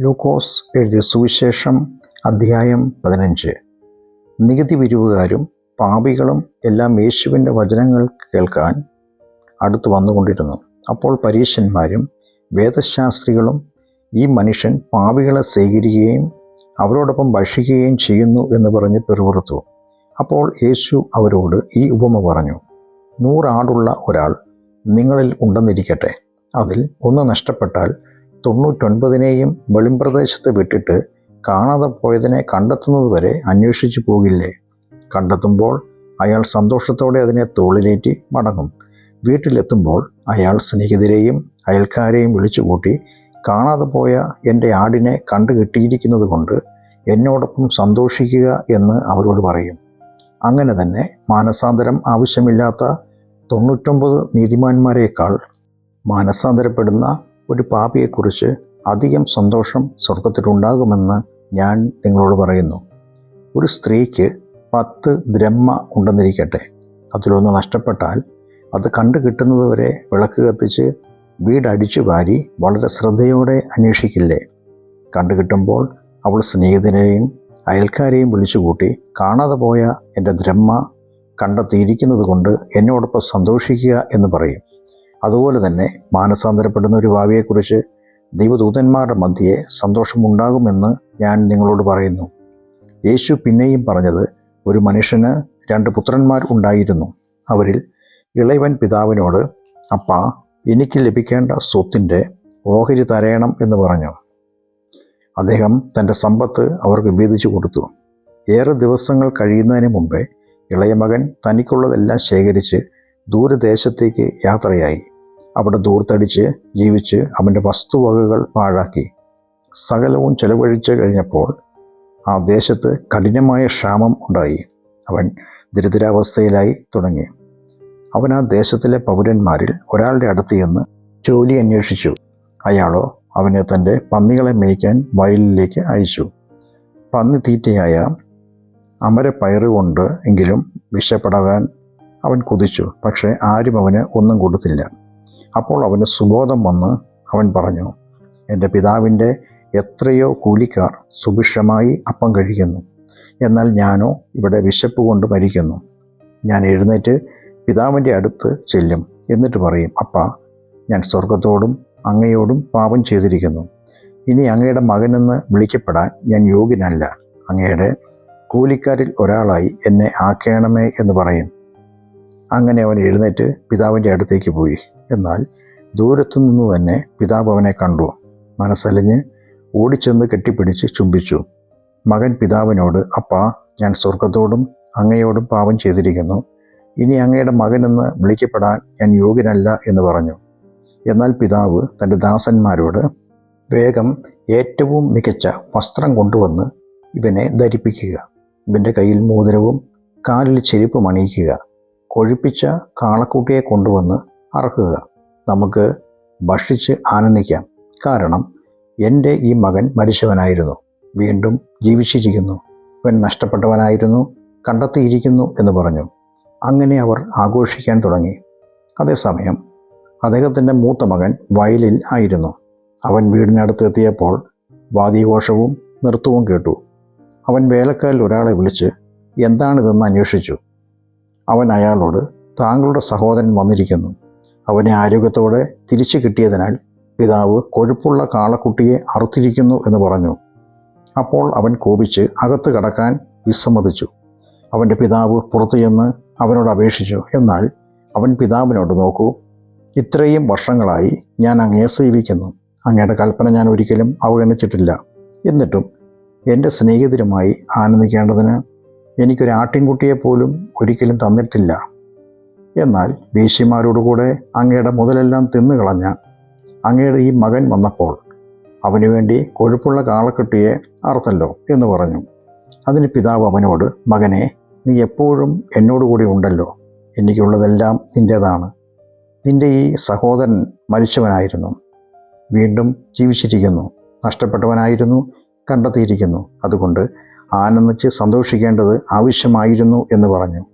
ലൂക്കോസ് എഴുതിയ സുവിശേഷം അധ്യായം പതിനഞ്ച്. നികുതി പിരിവുകാരും പാപികളും എല്ലാം യേശുവിന്റെ വചനങ്ങൾ കേൾക്കാൻ അടുത്ത് വന്നുകൊണ്ടിരുന്നു. അപ്പോൾ പരീശന്മാരും വേദശാസ്ത്രികളും ഈ മനുഷ്യൻ പാപികളെ സ്വീകരിക്കുകയും അവരോടൊപ്പം ഭക്ഷിക്കുകയും ചെയ്യുന്നു എന്ന് പറഞ്ഞ് പിറുപുറത്തു. അപ്പോൾ യേശു അവരോട് ഈ ഉപമ പറഞ്ഞു നൂറാടുള്ള ഒരാൾ നിങ്ങളിൽ ഉണ്ടെന്നിരിക്കട്ടെ. അതിൽ ഒന്ന് നഷ്ടപ്പെട്ടാൽ തൊണ്ണൂറ്റൊൻപതിനെയും വെളിമ്പ്രദേശത്ത് വിട്ടിട്ട് കാണാതെ പോയതിനെ കണ്ടെത്തുന്നതുവരെ അന്വേഷിച്ചു പോകില്ലേ? കണ്ടെത്തുമ്പോൾ അയാൾ സന്തോഷത്തോടെ അതിനെ തോളിലേറ്റി മടങ്ങും. വീട്ടിലെത്തുമ്പോൾ അയാൾ സ്നേഹിതരെയും അയൽക്കാരെയും വിളിച്ചുകൂട്ടി കാണാതെ പോയ എന്റെ ആടിനെ കണ്ടു കിട്ടിയിരിക്കുന്നത് കൊണ്ട് എന്നോടൊപ്പം സന്തോഷിക്കുക എന്ന് അവരോട് പറയും. അങ്ങനെ തന്നെ മാനസാന്തരം ആവശ്യമില്ലാത്ത തൊണ്ണൂറ്റൊമ്പത് നീതിമാന്മാരെക്കാൾ മാനസാന്തരപ്പെടുന്ന ഒരു പാപിയെക്കുറിച്ച് അധികം സന്തോഷം സ്വർഗത്തിലുണ്ടാകുമെന്ന് ഞാൻ നിങ്ങളോട് പറയുന്നു. ഒരു സ്ത്രീക്ക് പത്ത് ബ്രഹ്മ ഉണ്ടെന്നിരിക്കട്ടെ. അതിലൊന്ന് നഷ്ടപ്പെട്ടാൽ അത് കണ്ടു കിട്ടുന്നത് വരെ വിളക്ക് കത്തിച്ച് വീടടിച്ചു വാരി വളരെ ശ്രദ്ധയോടെ അന്വേഷിക്കില്ലേ? കണ്ടു കിട്ടുമ്പോൾ അവൾ സ്നേഹിതനെയും അയൽക്കാരെയും വിളിച്ചുകൂട്ടി കാണാതെ പോയ എന്റെ ദ്രഹ്മ കണ്ടെത്തിയിരിക്കുന്നത് കൊണ്ട് എന്നോടൊപ്പം സന്തോഷിക്കുക എന്ന് പറയും. അതുപോലെ തന്നെ മാനസാന്തരപ്പെടുന്ന ഒരു ഭാവിയെക്കുറിച്ച് ദൈവദൂതന്മാരുടെ മധ്യയെ സന്തോഷമുണ്ടാകുമെന്ന് ഞാൻ നിങ്ങളോട് പറയുന്നു. യേശു പിന്നെയും പറഞ്ഞത് ഒരു മനുഷ്യന് രണ്ട് പുത്രന്മാർ ഉണ്ടായിരുന്നു. അവരിൽ ഇളയവൻ പിതാവിനോട് അപ്പ എനിക്ക് ലഭിക്കേണ്ട സ്വത്തിന്റെ ഓഹരി തരയണം എന്ന് പറഞ്ഞു. അദ്ദേഹം തന്റെ സമ്പത്ത് അവർക്ക് വീതിച്ചു കൊടുത്തു. ഏറെ ദിവസങ്ങൾ കഴിയുന്നതിന് മുമ്പേ ഇളയ മകൻ തനിക്കുള്ളതെല്ലാം ശേഖരിച്ച് ദൂരദേശത്തേക്ക് യാത്രയായി. അവിടെ ദൂർത്തടിച്ച് ജീവിച്ച് അവന്റെ വസ്തുവകകൾ പാഴാക്കി. സകലവും ചെലവഴിച്ച് കഴിഞ്ഞപ്പോൾ ആ ദേശത്ത് കഠിനമായ ക്ഷാമം ഉണ്ടായി. അവൻ ദരിദ്രാവസ്ഥയിലായി തുടങ്ങി. അവൻ ആ ദേശത്തിലെ പൗരന്മാരിൽ ഒരാളുടെ അടുത്ത് ചെന്ന് ജോലി അന്വേഷിച്ചു. അയാളോ അവനെ തന്റെ പന്നികളെ മേയ്ക്കാൻ വയലിലേക്ക് അയച്ചു. പന്നി തീറ്റയായ അമരപ്പയറുകൊണ്ട് എങ്കിലും വിശപ്പെടാൻ അവൻ കുതിച്ചു. പക്ഷേ ആരും അവന് ഒന്നും കൊടുത്തില്ല. അപ്പോൾ അവന് സുബോധം വന്ന് അവൻ പറഞ്ഞു എന്റെ പിതാവിന്റെ എത്രയോ കൂലിക്കാർ സുഭിക്ഷമായി അപ്പം കഴിക്കുന്നു. എന്നാൽ ഞാനോ ഇവിടെ വിശപ്പ് കൊണ്ട് മരിക്കുന്നു. ഞാൻ എഴുന്നേറ്റ് പിതാവിന്റെ അടുത്ത് ചെല്ലും എന്നിട്ട് പറയും അപ്പ ഞാൻ സ്വർഗത്തോടും അങ്ങയോടും പാപം ചെയ്തിരിക്കുന്നു. ഇനി അങ്ങയുടെ മകനെന്ന് വിളിക്കപ്പെടാൻ ഞാൻ യോഗ്യനല്ല. അങ്ങയുടെ കൂലിക്കാരിൽ ഒരാളായി എന്നെ ആക്കേണമേ എന്ന് പറയും. അങ്ങനെ അവൻ എഴുന്നേറ്റ് പിതാവിന്റെ അടുത്തേക്ക് പോയി. എന്നാൽ ദൂരത്തു നിന്ന് തന്നെ പിതാവ് അവനെ കണ്ടു. മനസ്സലിഞ്ഞ് ഓടിച്ചെന്ന് കെട്ടിപ്പിടിച്ച് ചുംബിച്ചു. മകൻ പിതാവിനോട് അപ്പാ ഞാൻ സ്വർഗത്തോടും അങ്ങയോടും പാപം ചെയ്തിരിക്കുന്നു. ഇനി അങ്ങയുടെ മകനെന്ന് വിളിക്കപ്പെടാൻ ഞാൻ യോഗ്യനല്ല എന്ന് പറഞ്ഞു. എന്നാൽ പിതാവ് തന്റെ ദാസന്മാരോട് വേഗം ഏറ്റവും മികച്ച വസ്ത്രം കൊണ്ടുവന്ന് ഇവനെ ധരിപ്പിക്കുക. ഇവന്റെ കയ്യിൽ മോതിരവും കാലിൽ ചെരുപ്പും അണിയിക്കുക. കൊഴുപ്പിച്ച കാളക്കുട്ടിയെ കൊണ്ടുവന്ന് അറക്കുക നമുക്ക് ഭക്ഷിച്ച് ആനന്ദിക്കാം. കാരണം എന്റെ ഈ മകൻ മരിച്ചവനായിരുന്നു. വീണ്ടും ജീവിച്ചിരിക്കുന്നു. ഇവൻ നഷ്ടപ്പെട്ടവനായിരുന്നു. കണ്ടെത്തിയിരിക്കുന്നു എന്ന് പറഞ്ഞു. അങ്ങനെ അവർ ആഘോഷിക്കാൻ തുടങ്ങി. അതേസമയം അദ്ദേഹത്തിന്റെ മൂത്ത മകൻ വയലിൽ ആയിരുന്നു. അവൻ വീടിനടുത്ത് എത്തിയപ്പോൾ വാദ്യഘോഷവും നൃത്തവും കേട്ടു. അവൻ വേലക്കാരിൽ ഒരാളെ വിളിച്ച് എന്താണിതെന്ന് അന്വേഷിച്ചു? അവൻ അയാളോട് താങ്കളുടെ സഹോദരൻ വന്നിരിക്കുന്നു. അവനെ ആരോഗ്യത്തോടെ തിരിച്ചു കിട്ടിയതിനാൽ പിതാവ് കൊഴുപ്പുള്ള കാളക്കുട്ടിയെ അറുത്തിരിക്കുന്നു എന്ന് പറഞ്ഞു. അപ്പോൾ അവൻ കോപിച്ച് അകത്ത് കടക്കാൻ വിസമ്മതിച്ചു. അവന്റെ പിതാവ് പുറത്തു ചെന്ന് അവനോട് അപേക്ഷിച്ചു. എന്നാൽ അവൻ പിതാവിനോട് നോക്കൂ ഇത്രയും വർഷങ്ങളായി ഞാൻ അങ്ങയെ സേവിക്കുന്നു. അങ്ങയുടെ കൽപ്പന ഞാൻ ഒരിക്കലും അവഗണിച്ചിട്ടില്ല. എന്നിട്ടും എന്റെ സ്നേഹിതരുമായി ആനന്ദിക്കേണ്ടതിന് എനിക്കൊരു ആട്ടിൻകുട്ടിയെ പോലും ഒരിക്കലും തന്നിട്ടില്ല. എന്നാൽ വേശ്യമാരോടുകൂടെ അങ്ങയുടെ മുതലെല്ലാം തിന്നുകളഞ്ഞ അങ്ങയുടെ ഈ മകൻ വന്നപ്പോൾ അവനു വേണ്ടി കൊഴുപ്പുള്ള കാളക്കെട്ടിയെ അറുത്തല്ലോ എന്ന് പറഞ്ഞു. അതിന് പിതാവ് അവനോട് മകനെ നീ എപ്പോഴും എന്നോടുകൂടി ഉണ്ടല്ലോ. എനിക്കുള്ളതെല്ലാം നിന്റേതാണ് നിന്റെ ഈ സഹോദരൻ മരിച്ചവനായിരുന്നു. വീണ്ടും ജീവിച്ചിരിക്കുന്നു. നഷ്ടപ്പെട്ടവനായിരുന്നു കണ്ടെത്തിയിരിക്കുന്നു. അതുകൊണ്ട് ആനന്ദിച്ച് സന്തോഷിക്കേണ്ടത് ആവശ്യമായിരുന്നു എന്ന് പറഞ്ഞു.